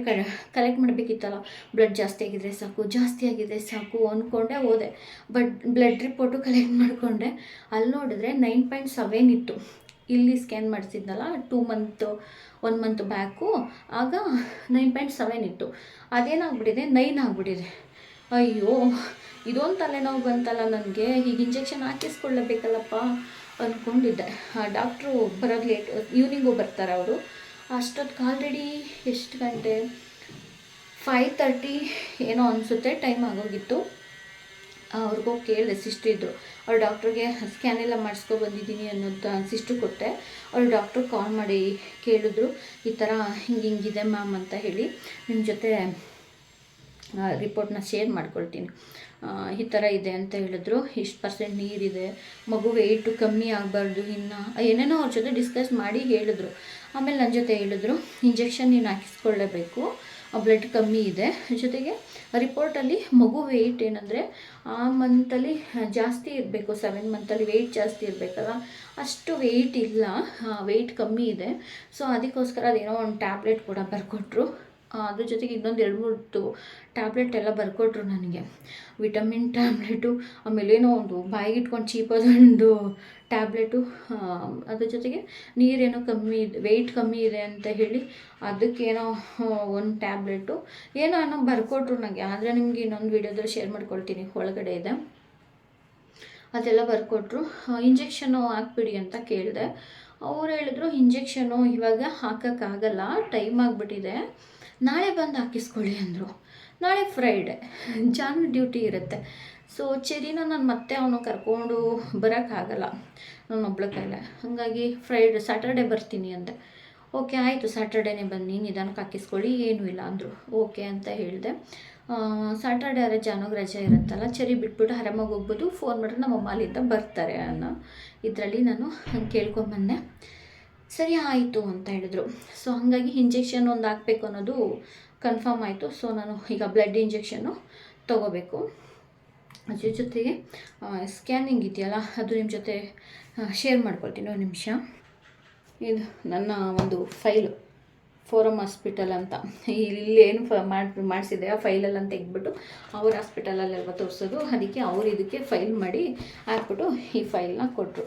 ಕಲೆಕ್ಟ್ ಮಾಡಬೇಕಿತ್ತಲ್ಲ. ಬ್ಲಡ್ ಜಾಸ್ತಿ ಆಗಿದ್ರೆ ಸಾಕು, ಜಾಸ್ತಿ ಆಗಿದ್ರೆ ಸಾಕು ಅಂದ್ಕೊಂಡೆ ಹೋದೆ. ಬಟ್ ಬ್ಲಡ್ ರಿಪೋರ್ಟು ಕಲೆಕ್ಟ್ ಮಾಡಿಕೊಂಡೆ. ಅಲ್ಲಿ ನೋಡಿದ್ರೆ ನೈನ್ ಪಾಯಿಂಟ್ ಸೆವೆನ್ ಇತ್ತು. ಇಲ್ಲಿ scan ಮಾಡಿಸಿದ್ನಲ್ಲ two month one month back ಆಗ ನೈನ್ ಪಾಯಿಂಟ್ ಸೆವೆನ್ ಇತ್ತು. ಅದೇನಾಗ್ಬಿಟ್ಟಿದೆ? ನೈನ್ ಆಗಿಬಿಟ್ಟಿದೆ. ಅಯ್ಯೋ, ಇದೊಂದು ತಲೆನೋವು ಬಂತಲ್ಲ ನನಗೆ. ಈಗ ಇಂಜೆಕ್ಷನ್ ಹಾಕಿಸ್ಕೊಳ್ಳಬೇಕಲ್ಲಪ್ಪ ಅಂದ್ಕೊಂಡಿದ್ದೆ ಡಾಕ್ಟ್ರು ಬರೋದು ಲೇಟ್ ಈವ್ನಿಂಗು ಬರ್ತಾರೆ ಅವರು. ಅಷ್ಟೊತ್ತಿಗೆ ಆಲ್ರೆಡಿ ಎಷ್ಟು ಗಂಟೆ? ಫೈವ್ ತರ್ಟಿ ಏನೋ ಅನಿಸುತ್ತೆ ಟೈಮ್ ಆಗೋಗಿತ್ತು. ಅವ್ರಿಗೂ ಕೇಳಿದೆ ಸಿಸ್ಟ್ರ್ ಇದ್ದರು ಅವ್ರು ಡಾಕ್ಟ್ರಿಗೆ ಸ್ಕ್ಯಾನ್ ಎಲ್ಲ ಮಾಡಿಸ್ಕೊ ಬಂದಿದ್ದೀನಿ ಅನ್ನೋದು ಸಿಸ್ಟ್ರು ಕೊಟ್ಟೆ. ಅವ್ರು ಡಾಕ್ಟ್ರಿಗೆ ಕಾಲ್ ಮಾಡಿ ಕೇಳಿದ್ರು, ಈ ಥರ ಹಿಂಗೆ ಹಿಂಗಿದೆ ಮ್ಯಾಮ್ ಅಂತ ಹೇಳಿ ನಿಮ್ಮ ಜೊತೆ ರಿಪೋರ್ಟ್ನ ಶೇರ್ ಮಾಡ್ಕೊಳ್ತೀನಿ. ಈ ಥರ ಇದೆ ಅಂತ ಹೇಳಿದ್ರು. ಇಷ್ಟು ಪರ್ಸೆಂಟ್ ನೀರಿದೆ ಮಗು ವೆಯ್ಟು ಕಮ್ಮಿ ಆಗಬಾರ್ದು, ಇನ್ನು ಏನೇನೋ ಅವ್ರ ಜೊತೆ ಡಿಸ್ಕಸ್ ಮಾಡಿ ಹೇಳಿದ್ರು. ಆಮೇಲೆ ನನ್ನ ಜೊತೆ ಹೇಳಿದ್ರು ಇಂಜೆಕ್ಷನ್ ನೀನು ಹಾಕಿಸ್ಕೊಳ್ಳೇಬೇಕು ಬ್ಲಡ್ ಕಮ್ಮಿ ಇದೆ. ಜೊತೆಗೆ ರಿಪೋರ್ಟಲ್ಲಿ ಮಗು ವೆಯ್ಟ್ ಏನಂದರೆ ಆ ಮಂತಲ್ಲಿ ಜಾಸ್ತಿ ಇರಬೇಕು ಸೆವೆನ್ ಮಂತಲ್ಲಿ ವೆಯ್ಟ್ ಜಾಸ್ತಿ ಇರಬೇಕಲ್ಲ ಅಷ್ಟು ವೆಯ್ಟ್ ಇಲ್ಲ. ವೆಯ್ಟ್ ಕಮ್ಮಿ ಇದೆ. ಸೊ ಅದಕ್ಕೋಸ್ಕರ ಅದೇನೋ ಒಂದು ಟ್ಯಾಬ್ಲೆಟ್ ಕೂಡ ಬರ್ಕೊಟ್ರು. ಅದ್ರ ಜೊತೆಗೆ ಇನ್ನೊಂದು ಎರಡು ಮೂರು ಟ್ಯಾಬ್ಲೆಟ್ ಎಲ್ಲ ಬರ್ಕೊಟ್ರು ನನಗೆ. ವಿಟಮಿನ್ ಟ್ಯಾಬ್ಲೆಟು ಆಮೇಲೆ ಏನೋ ಒಂದು ಬಾಯಿಗೆ ಇಟ್ಕೊಂಡು ಚೀಪದೊಂದು ಟ್ಯಾಬ್ಲೆಟು ಅದ್ರ ಜೊತೆಗೆ ನೀರೇನೋ ಕಮ್ಮಿ ಇದೆ ವೆಯ್ಟ್ ಕಮ್ಮಿ ಇದೆ ಅಂತ ಹೇಳಿ ಅದಕ್ಕೇನೋ ಒಂದು ಟ್ಯಾಬ್ಲೆಟು. ಏನೋ ಏನೋ ಬರ್ಕೊಟ್ರು ನನಗೆ ಆದರೆ ನಿಮಗೆ ಇನ್ನೊಂದು ವೀಡಿಯೋದಲ್ಲಿ ಶೇರ್ ಮಾಡ್ಕೊಳ್ತೀನಿ, ಒಳಗಡೆ ಇದೆ. ಅದೆಲ್ಲ ಬರ್ಕೊಟ್ರು. ಇಂಜೆಕ್ಷನ್ನು ಹಾಕ್ಬಿಡಿ ಅಂತ ಕೇಳಿದೆ. ಅವ್ರು ಹೇಳಿದ್ರು ಇಂಜೆಕ್ಷನು ಇವಾಗ ಹಾಕೋಕ್ಕಾಗಲ್ಲ ಟೈಮ್ ಆಗಿಬಿಟ್ಟಿದೆ. ನಾಳೆ ಬಂದು ಹಾಕಿಸ್ಕೊಳ್ಳಿ ಅಂದರು. ನಾಳೆ ಫ್ರೈಡೆ ಜಾನ್ ಡ್ಯೂಟಿ ಇರುತ್ತೆ. ಸೊ ಚೆರಿನ ನಾನು ಮತ್ತೆ ಅವನು ಕರ್ಕೊಂಡು ಬರೋಕ್ಕಾಗಲ್ಲ ನಾನು ಒಬ್ಳ ಕೈಲ. ಹಾಗಾಗಿ ಫ್ರೈಡೆ ಸ್ಯಾಟರ್ಡೆ ಬರ್ತೀನಿ ಅಂದೆ. ಓಕೆ ಆಯಿತು ಸ್ಯಾಟರ್ಡೇನೇ ಬನ್ನಿ ನಿಧಾನಕ್ಕೆ ಹಾಕಿಸ್ಕೊಳ್ಳಿ, ಏನೂ ಇಲ್ಲ ಅಂದರು. ಓಕೆ ಅಂತ ಹೇಳಿದೆ. ಸ್ಯಾಟರ್ಡೆ ಅರೆ ಜಾನೋಗ್ ರಜೆ ಇರುತ್ತಲ್ಲ ಚರಿ ಬಿಟ್ಬಿಟ್ಟು ಆರಾಮಾಗಿ ಹೋಗ್ಬೋದು ಫೋನ್ ಮಾಡಿದ್ರೆ ನಮ್ಮ ಅಲ್ಲಿಂದ ಬರ್ತಾರೆ ಅನ್ನೋ ಇದರಲ್ಲಿ ನಾನು ಹಂಗೆ ಕೇಳ್ಕೊಂಬಂದೆ ಸರಿ, ಆಯಿತು ಅಂತ ಹೇಳಿದ್ರು. ಸೊ ಹಾಗಾಗಿ ಇಂಜೆಕ್ಷನ್ ಒಂದು ಹಾಕಬೇಕು ಅನ್ನೋದು ಕನ್ಫರ್ಮ್ ಆಯಿತು. ಸೊ ನಾನು ಈಗ ಬ್ಲಡ್ ಇಂಜೆಕ್ಷನ್ನು ತೊಗೋಬೇಕು. ಅದ್ರ ಜೊತೆಗೆ ಸ್ಕ್ಯಾನಿಂಗ್ ಇದೆಯಲ್ಲ, ಅದು ನಿಮ್ಮ ಜೊತೆ ಶೇರ್ ಮಾಡ್ಕೊಳ್ತೀನಿ ಒಂದು ನಿಮಿಷ. ಇದು ನನ್ನ ಒಂದು ಫೈಲು ಫೋರಮ್ ಹಾಸ್ಪಿಟಲ್ ಅಂತ. ಇಲ್ಲಿ ಏನು ಫ ಮಾಡಿ, ಮಾಡಿಸಿದೆ ಆ ಅಂತ ತೆಗೆದ್ಬಿಟ್ಟು, ಅವ್ರ ಹಾಸ್ಪಿಟಲಲ್ಲೆಲ್ಲ ತೋರಿಸೋದು. ಅದಕ್ಕೆ ಅವ್ರು ಇದಕ್ಕೆ ಫೈಲ್ ಮಾಡಿ ಹಾಕ್ಬಿಟ್ಟು ಈ ಫೈಲ್ನ ಕೊಟ್ಟರು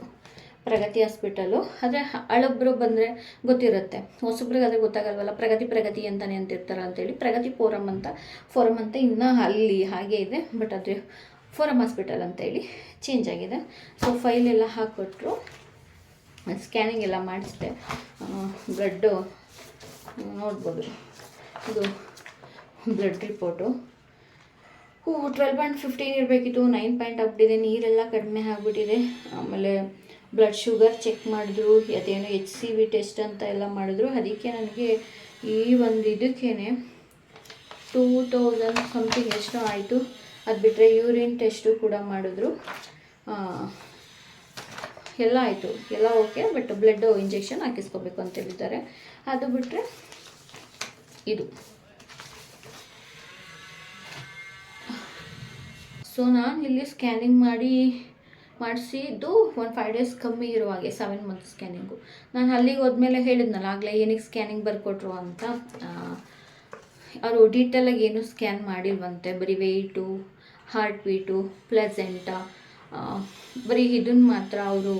ಪ್ರಗತಿ ಹಾಸ್ಪಿಟಲು ಆದರೆ, ಹಳಬ್ರು ಬಂದರೆ ಗೊತ್ತಿರುತ್ತೆ. ಹೊಸಬ್ರಿಗಾದ್ರೆ ಗೊತ್ತಾಗಲ್ವಲ್ಲ? ಪ್ರಗತಿ ಪ್ರಗತಿ ಅಂತಲೇ ಅಂತಿರ್ತಾರೆ ಅಂತೇಳಿ. ಪ್ರಗತಿ ಫೋರಮ್ ಅಂತ ಫೋರಮ್ ಅಂತ ಇನ್ನೂ ಅಲ್ಲಿ ಹಾಗೆ ಇದೆ. ಬಟ್ ಅದು ಫೋರಮ್ ಹಾಸ್ಪಿಟಲ್ ಅಂತೇಳಿ ಚೇಂಜ್ ಆಗಿದೆ. ಸೊ ಫೈಲ್ ಎಲ್ಲ ಹಾಕ್ಕೊಟ್ರು ಸ್ಕ್ಯಾನಿಂಗ್ ಎಲ್ಲ ಮಾಡಿಸಿದೆ. ಬ್ಲಡ್ಡು ನೋಡ್ಬೋದು. ಇದು ಬ್ಲಡ್ ರಿಪೋರ್ಟು ಹೂ ಟ್ವೆಲ್ ಪಾಯಿಂಟ್ ಫಿಫ್ಟೀನ್ ಇರಬೇಕಿತ್ತು. ನೈನ್ ಪಾಯಿಂಟ್ ಆಗ್ಬಿಟ್ಟಿದೆ ನೀರೆಲ್ಲ ಕಡಿಮೆ ಆಗಿಬಿಟ್ಟಿದೆ. ಆಮೇಲೆ ಬ್ಲಡ್ ಶುಗರ್ ಚೆಕ್ ಮಾಡಿದ್ರು. ಅದೇನೋ ಎಚ್ ಸಿ ವಿ ಟೆಸ್ಟ್ ಅಂತ ಎಲ್ಲ ಮಾಡಿದ್ರು. ಅದಕ್ಕೆ ನನಗೆ ಈ ಒಂದು ಇದಕ್ಕೇ ಟೂ ತೌಸಂಡ್ ಸಮಥಿಂಗ್ ಎಷ್ಟೋ ಆಯಿತು. ಅದು ಬಿಟ್ಟರೆ ಯೂರಿನ್ ಟೆಸ್ಟು ಕೂಡ ಮಾಡಿದ್ರು. ಎಲ್ಲ ಆಯಿತು. ಎಲ್ಲ ಓಕೆ ಬಟ್ ಬ್ಲಡ್ ಇಂಜೆಕ್ಷನ್ ಹಾಕಿಸ್ಕೋಬೇಕು ಅಂತ ಹೇಳಿದ್ದಾರೆ. ಅದು ಬಿಟ್ಟರೆ ಇದು. ಸೊ ನಾನು ಇಲ್ಲಿ ಸ್ಕ್ಯಾನಿಂಗ್ ಮಾಡಿ, ಮಾಡಿಸಿದ್ದು ಒಂದು ಫೈವ್ ಡೇಸ್ ಕಮ್ಮಿ ಇರುವಾಗೆ ಸೆವೆನ್ ಮಂತ್ ಸ್ಕ್ಯಾನಿಂಗು ನಾನು ಅಲ್ಲಿಗೆ ಹೋದ್ಮೇಲೆ ಹೇಳಿದ್ನಲ್ಲ, ಆಗಲೇ ಏನಕ್ಕೆ ಸ್ಕ್ಯಾನಿಂಗ್ ಬರ್ಕೊಟ್ರು ಅಂತ. ಅವರು ಡೀಟೇಲಾಗಿ ಏನು ಸ್ಕ್ಯಾನ್ ಮಾಡಿಲ್ವಂತೆ, ಬರೀ ವೆಯ್ಟು ಹಾರ್ಟ್ ಬೀಟು ಪ್ಲೆಸೆಂಟ ಬರೀ ಇದನ್ನು ಮಾತ್ರ ಅವರು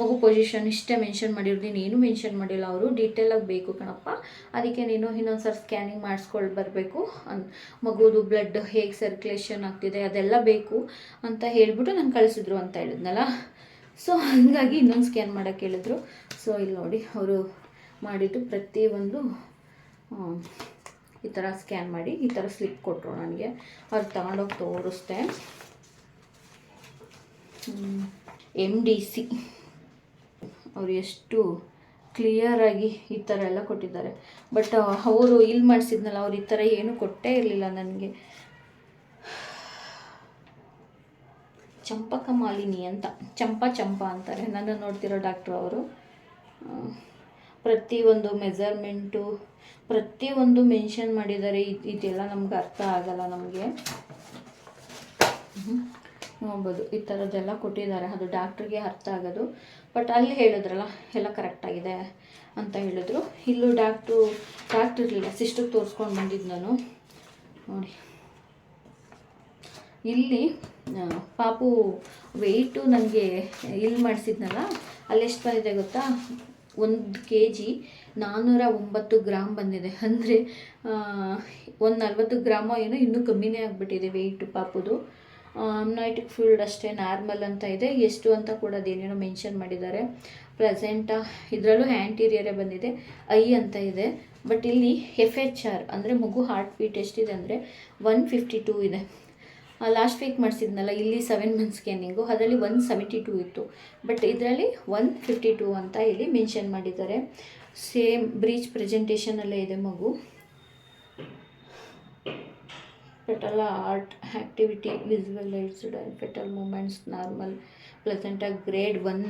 ಮಗು ಪೊಸಿಷನ್ ಇಷ್ಟೇ ಮೆನ್ಷನ್ ಮಾಡಿರೋದು ನೀನು ಏನು ಮೆನ್ಷನ್ ಮಾಡಿಲ್ಲ. ಅವರು ಡೀಟೇಲಾಗಿ ಬೇಕು ಕಣಪ್ಪ. ಅದಕ್ಕೆ ನೀನು ಇನ್ನೊಂದು ಸಲ ಸ್ಕ್ಯಾನಿಂಗ್ ಮಾಡಿಸ್ಕೊಳ್ ಬರಬೇಕು. ಅನ್, ಮಗುದು ಬ್ಲಡ್ ಹೇಗೆ ಸರ್ಕ್ಯುಲೇಷನ್ ಆಗ್ತಿದೆ, ಅದೆಲ್ಲ ಬೇಕು ಅಂತ ಹೇಳಿಬಿಟ್ಟು ನಾನು ಕಳಿಸಿದ್ರು ಅಂತ ಹೇಳಿದ್ನಲ್ಲ. ಸೊ ಹಂಗಾಗಿ ಇನ್ನೊಂದು ಸ್ಕ್ಯಾನ್ ಮಾಡೋಕ್ಕೆ ಹೇಳಿದ್ರು. ಸೊ ಇಲ್ಲಿ ನೋಡಿ, ಅವರು ಮಾಡಿದ್ದು ಪ್ರತಿಯೊಂದು ಈ ಥರ ಸ್ಕ್ಯಾನ್ ಮಾಡಿ ಈ ಥರ ಸ್ಲಿಪ್ ಕೊಟ್ಟರು ನನಗೆ. ಅವ್ರು ತಗೊಂಡೋಗಿ ತೋರಿಸ್ದೆ. ಎಂ ಡಿ ಸಿ ಅವ್ರು ಎಷ್ಟು ಕ್ಲಿಯರಾಗಿ ಈ ಥರ ಎಲ್ಲ ಕೊಟ್ಟಿದ್ದಾರೆ. ಬಟ್ ಅವರು ಇಲ್ಲಿ ಮಾಡಿಸಿದ್ನಲ್ಲ, ಅವ್ರು ಈ ಥರ ಏನೂ ಕೊಟ್ಟೇ ಇರಲಿಲ್ಲ ನನಗೆ. ಚಂಪಕ ಮಾಲಿನಿ ಅಂತ. ಚಂಪಾ ಚಂಪಾ ಅಂತಾರೆ. ನನ್ನ ನೋಡ್ತಿರೋ ಡಾಕ್ಟ್ರು ಅವರು. ಪ್ರತಿಯೊಂದು ಮೆಜರ್ಮೆಂಟು ಪ್ರತಿಯೊಂದು ಮೆನ್ಷನ್ ಮಾಡಿದ್ದಾರೆ ಇದ್- ಇದೆಲ್ಲ ನಮ್ಗೆ ಅರ್ಥ ಆಗಲ್ಲ ನಮಗೆ. ನೋಡ್ಬೋದು ಈ ಥರದ್ದೆಲ್ಲ ಕೊಟ್ಟಿದ್ದಾರೆ. ಅದು ಡಾಕ್ಟ್ರಿಗೆ ಅರ್ಥ ಆಗೋದು. ಬಟ್ ಅಲ್ಲಿ ಹೇಳಿದ್ರಲ್ಲ, ಎಲ್ಲ ಕರೆಕ್ಟಾಗಿದೆ ಅಂತ ಹೇಳಿದ್ರು. ಇಲ್ಲೂ ಡಾಕ್ಟ್ರು ಡಾಕ್ಟ್ರ್ ಇರಲಿಲ್ಲ ಸಿಸ್ಟರ್ಗೆ ತೋರಿಸ್ಕೊಂಡು ಬಂದಿದ್ದು ನಾನು. ನೋಡಿ. ಇಲ್ಲಿ ಪಾಪು ವೆಯ್ಟು ನನಗೆ ಇಲ್ಲಿ ಮಾಡಿಸಿದ್ನಲ್ಲ ಅಲ್ಲೆಷ್ಟು ಬಂದಿದೆ ಗೊತ್ತಾ? ಒಂದು ಕೆ ಜಿ ನಾನ್ನೂರ ಒಂಬತ್ತು ಗ್ರಾಮ್ ಬಂದಿದೆ. ಅಂದರೆ ಒಂದು ನಲ್ವತ್ತು ಗ್ರಾಮ ಏನೋ ಇನ್ನೂ ಕಮ್ಮಿನೇ ಆಗಿಬಿಟ್ಟಿದೆ ವೆಯ್ಟು ಪಾಪುದು. ಅಮ್ನೈಟಿಕ್ ಫೀಲ್ಡ್ ಅಷ್ಟೇ ನಾರ್ಮಲ್ ಅಂತ ಇದೆ. ಎಷ್ಟು ಅಂತ ಕೂಡ ಅದೇನೇನೋ ಮೆನ್ಷನ್ ಮಾಡಿದ್ದಾರೆ. ಪ್ರೆಸೆಂಟ ಇದರಲ್ಲೂ ಆ್ಯಂಟೀರಿಯರೇ ಬಂದಿದೆ. ಐ ಅಂತ ಇದೆ. ಬಟ್ ಇಲ್ಲಿ ಎಫ್ ಎಚ್ ಆರ್ ಅಂದರೆ ಮಗು ಹಾರ್ಟ್ ಬೀಟ್ ಎಷ್ಟಿದೆ ಅಂದರೆ ಒನ್ ಫಿಫ್ಟಿ ಟೂ ಇದೆ. ಲಾಸ್ಟ್ ವೀಕ್ ಮಾಡಿಸಿದ್ನಲ್ಲ, ಇಲ್ಲಿ ಸೆವೆನ್ ಮಂತ್ ಸ್ಕ್ಯಾನಿಂಗು ಅದರಲ್ಲಿ ಒನ್ ಸೆವೆಂಟಿ ಟೂ ಇತ್ತು. ಬಟ್ ಇದರಲ್ಲಿ ಒನ್ ಫಿಫ್ಟಿ ಟೂ ಅಂತ ಇಲ್ಲಿ ಮೆನ್ಷನ್ ಮಾಡಿದ್ದಾರೆ. ಸೇಮ್ ಬ್ರೀಚ್ ಪ್ರೆಸೆಂಟೇಷನಲ್ಲೇ ಇದೆ ಮಗು. Fetal heart activity visualised fetal movements normal ಪ್ಲಸೆಂಟಾಗಿ grade one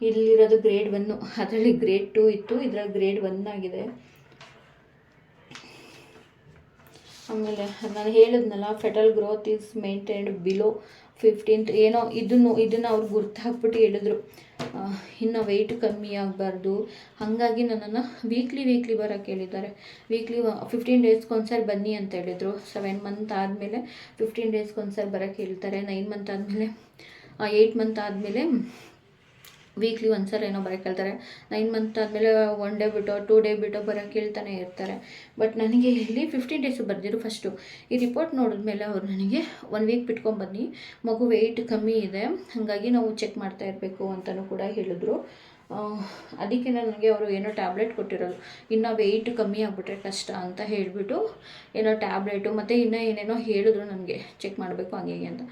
ಇಲ್ಲಿರೋದು ಗ್ರೇಡ್ ಒನ್ನು ಅದರಲ್ಲಿ ಗ್ರೇಡ್ ಟೂ ಇತ್ತು, ಇದರಲ್ಲಿ ಗ್ರೇಡ್ ಒನ್ ಆಗಿದೆ. ಆಮೇಲೆ ನಾನು ಹೇಳಿದ್ನಲ್ಲ fetal growth is maintained below fifteenth ಏನೋ ಇದನ್ನು ಇದನ್ನು ಅವ್ರು ಗುರ್ತು ಹಾಕ್ಬಿಟ್ಟು ಹೇಳಿದ್ರು. ಇನ್ನು ವೆಯ್ಟ್ ಕಮ್ಮಿ ಆಗಬಾರ್ದು. ಹಾಗಾಗಿ ನನ್ನನ್ನು ವೀಕ್ಲಿ ವೀಕ್ಲಿ ಬರೋಕ್ಕೆ ಹೇಳಿದ್ದಾರೆ. ವೀಕ್ಲಿ ಫಿಫ್ಟೀನ್ ಡೇಸ್ಗೊಂದ್ಸರಿ ಬನ್ನಿ ಅಂತ ಹೇಳಿದರು. ಸೆವೆನ್ ಮಂತ್ ಆದಮೇಲೆ ಫಿಫ್ಟೀನ್ ಡೇಸ್ಗೊಂದ್ಸರಿ ಬರೋಕ್ಕೆ ಹೇಳ್ತಾರೆ. ನೈನ್ ಮಂತ್ ಆದಮೇಲೆ ಏಯ್ಟ್ ಮಂತ್ ಆದಮೇಲೆ ವೀಕ್ಲಿ ಒಂದ್ಸಲ ಏನೋ ಬರೋಕ್ಕೆ ಹೇಳ್ತಾರೆ ನೈನ್ ಮಂತ್ ಆದಮೇಲೆ ಒನ್ ಡೇ ಬಿಟ್ಟೋ ಟೂ ಡೇ ಬಿಟ್ಟೋ ಬರೋಕ್ಕೆ ಹೇಳ್ತಾನೆ ಇರ್ತಾರೆ. ಬಟ್ ನನಗೆ ಇಲ್ಲಿ ಫಿಫ್ಟೀನ್ ಡೇಸು ಬರೆದಿರು ಫಸ್ಟು ಈ ರಿಪೋರ್ಟ್ ನೋಡಿದ್ಮೇಲೆ ಅವ್ರು ನನಗೆ ಒನ್ ವೀಕ್ ಬಿಟ್ಕೊಂಬನ್ನಿ. ಮಗು ವೆಯ್ಟ್ ಕಮ್ಮಿ ಇದೆ. ಹಾಗಾಗಿ ನಾವು ಚೆಕ್ ಮಾಡ್ತಾ ಇರಬೇಕು ಅಂತಲೂ ಕೂಡ ಹೇಳಿದ್ರು. ಅದಕ್ಕೆ ನನಗೆ ಅವರು ಏನೋ ಟ್ಯಾಬ್ಲೆಟ್ ಕೊಟ್ಟಿರೋದು. ಇನ್ನು ವೆಯ್ಟ್ ಕಮ್ಮಿ ಆಗಿಬಿಟ್ರೆ ಕಷ್ಟ ಅಂತ ಹೇಳಿಬಿಟ್ಟು ಏನೋ ಟ್ಯಾಬ್ಲೆಟು ಮತ್ತು ಇನ್ನೂ ಏನೇನೋ ಹೇಳಿದ್ರು ನನಗೆ. ಚೆಕ್ ಮಾಡಬೇಕು ಹಂಗೆ ಹೀಗೆ ಅಂತ.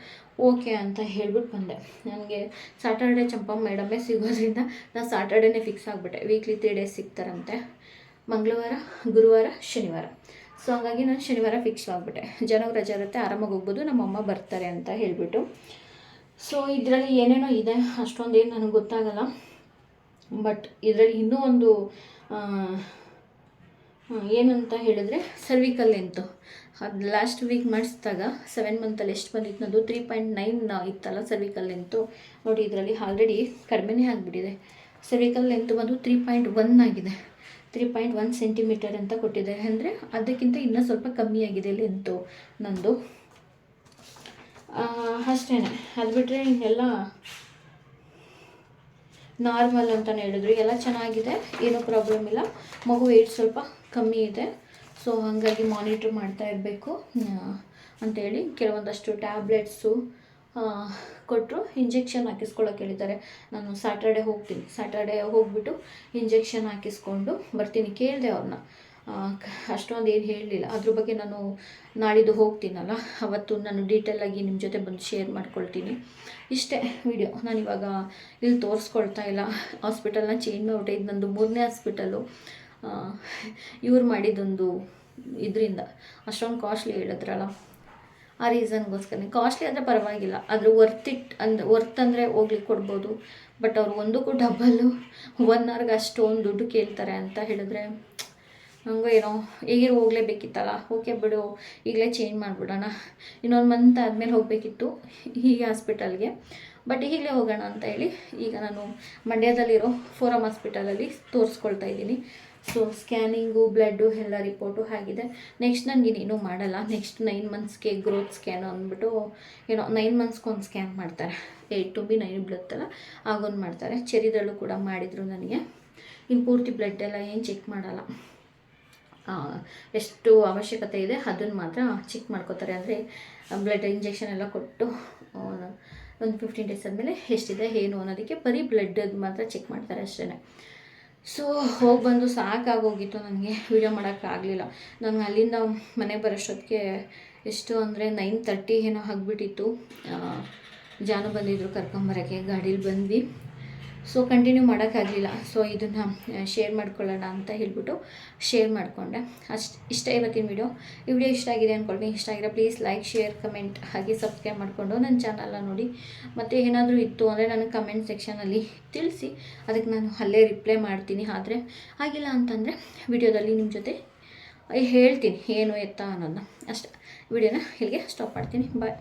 ಓಕೆ ಅಂತ ಹೇಳ್ಬಿಟ್ಟು ಬಂದೆ. ನನಗೆ ಸಾಟರ್ಡೆ ಚಂಪಾ ಮೇಡಮೇ ಸಿಗೋದ್ರಿಂದ ನಾನು ಸಾಟರ್ಡೇನೇ ಫಿಕ್ಸ್ ಆಗಿಬಿಟ್ಟೆ. ವೀಕ್ಲಿ ತ್ರೀ ಡೇಸ್ ಸಿಗ್ತಾರಂತೆ. ಮಂಗಳವಾರ, ಗುರುವಾರ, ಶನಿವಾರ. ಸೊ ಹಾಗಾಗಿ ನಾನು ಶನಿವಾರ ಫಿಕ್ಸ್ ಆಗಿಬಿಟ್ಟೆ. ಜನಕ್ಕೆ ರಜಾ ಇರುತ್ತೆ, ಆರಾಮಾಗಿ ಹೋಗ್ಬೋದು, ನಮ್ಮಮ್ಮ ಬರ್ತಾರೆ ಅಂತ ಹೇಳಿಬಿಟ್ಟು. ಸೊ ಇದರಲ್ಲಿ ಏನೇನೋ ಇದೆ, ಅಷ್ಟೊಂದೇನು ನನಗೆ ಗೊತ್ತಾಗಲ್ಲ. ಬಟ್ ಇದರಲ್ಲಿ ಇನ್ನೂ ಒಂದು ಏನಂತ ಹೇಳಿದ್ರೆ ಸರ್ವಿಕಲ್ ಲೆಂತು ಅದು ಲಾಸ್ಟ್ ವೀಕ್ ಮಾಡಿಸಿದಾಗ ಸೆವೆನ್ ಮಂತಲ್ಲಿ ಎಷ್ಟು ಬಂದಿತ್ತು ನನ್ನದು ತ್ರೀ ಪಾಯಿಂಟ್ ನೈನ್ ಇತ್ತಲ್ಲ ಸರ್ವಿಕಲ್ ಲೆಂತು ನೋಡಿ ಇದರಲ್ಲಿ ಆಲ್ರೆಡಿ ಕಡಿಮೆನೇ ಆಗಿಬಿಟ್ಟಿದೆ. ಸರ್ವಿಕಲ್ ಲೆಂತ್ ಬಂದು ತ್ರೀ ಪಾಯಿಂಟ್ ಒನ್ ಆಗಿದೆ. ತ್ರೀ ಪಾಯಿಂಟ್ ಒನ್ ಸೆಂಟಿಮೀಟರ್ ಅಂತ ಕೊಟ್ಟಿದ್ದಾರೆ ಅಂದರೆ ಅದಕ್ಕಿಂತ ಇನ್ನೂ ಸ್ವಲ್ಪ ಕಮ್ಮಿ ಆಗಿದೆ ಲೆಂತು ನಂದು. ಅಷ್ಟೇ ಅದು ಬಿಟ್ಟರೆ ಇನ್ನೆಲ್ಲ ನಾರ್ಮಲ್ ಅಂತಲೇ ಹೇಳಿದ್ರು. ಎಲ್ಲ ಚೆನ್ನಾಗಿದೆ, ಏನೂ ಪ್ರಾಬ್ಲಮ್ ಇಲ್ಲ. ಮಗು ಏಟ್ ಸ್ವಲ್ಪ ಕಮ್ಮಿ ಇದೆ. ಸೊ ಹಾಗಾಗಿ ಮಾನಿಟ್ರ್ ಮಾಡ್ತಾ ಇರಬೇಕು ಅಂತೇಳಿ ಕೆಲವೊಂದಷ್ಟು ಟ್ಯಾಬ್ಲೆಟ್ಸು ಕೊಟ್ಟರು ಇಂಜೆಕ್ಷನ್ ಹಾಕಿಸ್ಕೊಳ್ಳೋಕೆ ಹೇಳಿದ್ದಾರೆ. ನಾನು ಸ್ಯಾಟರ್ಡೆ ಹೋಗ್ತೀನಿ. ಸ್ಯಾಟರ್ಡೆ ಹೋಗ್ಬಿಟ್ಟು ಇಂಜೆಕ್ಷನ್ ಹಾಕಿಸ್ಕೊಂಡು ಬರ್ತೀನಿ. ಕೇಳಿದೆ ಅವ್ರನ್ನ. ಅಷ್ಟೊಂದು ಏನು ಹೇಳಲಿಲ್ಲ. ಅದ್ರ ಬಗ್ಗೆ ನಾನು ನಾಳಿದ್ದು ಹೋಗ್ತೀನಲ್ಲ. ಅವತ್ತು ನಾನು ಡೀಟೇಲಾಗಿ ನಿಮ್ಮ ಜೊತೆ ಬಂದು ಶೇರ್ ಮಾಡ್ಕೊಳ್ತೀನಿ. ಇಷ್ಟೇ ವಿಡಿಯೋ ಇವಾಗ ಇಲ್ಲಿ ತೋರಿಸ್ಕೊಳ್ತಾ ಇಲ್ಲ. ಹಾಸ್ಪಿಟಲ್ನ ಚೇಂಜ್ ಮಾಡಿಬಿಟ್ಟೆ. ಇದು ನಂದು ಮೂರನೇ ಹಾಸ್ಪಿಟಲು ಇವ್ರು ಮಾಡಿದ್ದೊಂದು ಇದರಿಂದ. ಅಷ್ಟೊಂದು ಕಾಸ್ಟ್ಲಿ ಹೇಳಿದ್ರಲ್ಲ. ಆ ರೀಸನ್ಗೋಸ್ಕರನೇ ಕಾಸ್ಟ್ಲಿ ಆದರೆ ಪರವಾಗಿಲ್ಲ. ಆದರೆ ವರ್ತ್ ಇಟ್ ಅಂದ್ರೆ ವರ್ತ್ ಅಂದರೆ ಹೋಗ್ಲಿಕ್ಕೆ ಕೊಡ್ಬೋದು. ಬಟ್ ಅವ್ರು ಒಂದಕ್ಕೂ ಡಬ್ಬಲ್ಲು ಒನ್ ಅವರ್ಗೆ ಅಷ್ಟೊಂದು ದುಡ್ಡು ಕೇಳ್ತಾರೆ ಅಂತ ಹೇಳಿದ್ರೆ ಹಂಗೆ ಏನೋ ಈಗಿರೋ ಹೋಗಲೇಬೇಕಿತ್ತಲ್ಲ ಓಕೆ ಬಿಡು, ಈಗಲೇ ಚೇಂಜ್ ಮಾಡಿಬಿಡೋಣ. ಇನ್ನೊಂದು ಮಂತ್ ಆದಮೇಲೆ ಹೋಗಬೇಕಿತ್ತು ಈ ಹಾಸ್ಪಿಟಲ್ಗೆ ಬಟ್ ಈಗಲೇ ಹೋಗೋಣ ಅಂತ ಹೇಳಿ ಈಗ ನಾನು ಮಂಡ್ಯದಲ್ಲಿರೋ ಫೋರಮ್ ಹಾಸ್ಪಿಟಲಲ್ಲಿ ತೋರಿಸ್ಕೊಳ್ತಾ ಇದ್ದೀನಿ. ಸೊ ಸ್ಕ್ಯಾನಿಂಗು ಬ್ಲಡ್ಡು ಎಲ್ಲ ರಿಪೋರ್ಟು ಆಗಿದೆ. ನೆಕ್ಸ್ಟ್ ನನಗೆ ಇನ್ನೇನು ಮಾಡಲ್ಲ. ನೆಕ್ಸ್ಟ್ ನೈನ್ ಮಂತ್ಸ್ಗೆ ಗ್ರೋತ್ ಸ್ಕ್ಯಾನ್ ಅಂದ್ಬಿಟ್ಟು ಏನೋ ನೈನ್ ಮಂತ್ಸ್ಗೆ ಒಂದು ಸ್ಕ್ಯಾನ್ ಮಾಡ್ತಾರೆ. ಏಯ್ಟ್ ಟು ಬಿ ನೈನ್ ಬೀಳುತ್ತಲ್ಲ ಆಗೊಂದು ಮಾಡ್ತಾರೆ. ಚೆರಿದಳು ಕೂಡ ಮಾಡಿದರು ನನಗೆ. ಇನ್ನು ಪೂರ್ತಿ ಬ್ಲಡ್ ಎಲ್ಲ ಏನು ಚೆಕ್ ಮಾಡಲ್ಲ. ಎಷ್ಟು ಅವಶ್ಯಕತೆ ಇದೆ ಅದನ್ನು ಮಾತ್ರ ಚೆಕ್ ಮಾಡ್ಕೋತಾರೆ. ಅಂದರೆ ಬ್ಲಡ್ ಇಂಜೆಕ್ಷನ್ ಎಲ್ಲ ಕೊಟ್ಟು ಒಂದು ಫಿಫ್ಟೀನ್ ಡೇಸ್ ಆದಮೇಲೆ ಎಷ್ಟಿದೆ, ಏನು ಅನ್ನೋದಕ್ಕೆ ಬರೀ ಬ್ಲಡ್ ಮಾತ್ರ ಚೆಕ್ ಮಾಡ್ತಾರೆ ಅಷ್ಟೇ ಸೊ ಹೋಗಿ ಬಂದು ಸಾಕಾಗೋಗಿತ್ತು ನನಗೆ ವೀಡಿಯೋ ಮಾಡೋಕ್ಕಾಗಲಿಲ್ಲ ನಾನು ಅಲ್ಲಿಂದ ಮನೆಗೆ ಬರೋಷ್ಟೊತ್ತಿಗೆ ಎಷ್ಟು ಅಂದರೆ ನೈನ್ ತರ್ಟಿ ಏನೋ ಆಗಿಬಿಟ್ಟಿತ್ತು. ಜಾನು ಬಂದಿದ್ರು ಕರ್ಕೊಂಬರೋಕ್ಕೆ. ಗಾಡೀಲಿ ಬಂದ್ವಿ. ಸೊ ಕಂಟಿನ್ಯೂ ಮಾಡೋಕ್ಕಾಗಲಿಲ್ಲ ಸೊ ಇದನ್ನು ಶೇರ್ ಮಾಡ್ಕೊಳ್ಳೋಣ ಅಂತ ಹೇಳ್ಬಿಟ್ಟು ಶೇರ್ ಮಾಡಿಕೊಂಡೆ. ಅಷ್ಟು, ಇಷ್ಟ ಇವತ್ತಿನ ವಿಡಿಯೋ ಈ ವಿಡಿಯೋ ಇಷ್ಟ ಆಗಿದೆ ಅಂದ್ಕೊಳ್ತೀನಿ ಇಷ್ಟ ಆಗಿರೋ ಪ್ಲೀಸ್ ಲೈಕ್ ಶೇರ್ ಕಮೆಂಟ್ ಹಾಗೆ ಸಬ್ಸ್ಕ್ರೈಬ್ ಮಾಡಿಕೊಂಡು ನನ್ನ ಚಾನಲ್ನ ನೋಡಿ. ಮತ್ತು ಏನಾದರೂ ಇತ್ತು ಅಂದರೆ ನನಗೆ ಕಮೆಂಟ್ ಸೆಕ್ಷನಲ್ಲಿ ತಿಳಿಸಿ. ಅದಕ್ಕೆ ನಾನು ಅಲ್ಲೇ ರಿಪ್ಲೈ ಮಾಡ್ತೀನಿ ಆದರೆ ಆಗಿಲ್ಲ ಅಂತಂದರೆ ವಿಡಿಯೋದಲ್ಲಿ ನಿಮ್ಮ ಜೊತೆ ಹೇಳ್ತೀನಿ ಏನು ಎತ್ತ ಅನ್ನೋದನ್ನ. ಅಷ್ಟೇ. ವಿಡಿಯೋನ ಇಲ್ಲಿಗೆ ಸ್ಟಾಪ್ ಮಾಡ್ತೀನಿ. ಬಾಯ್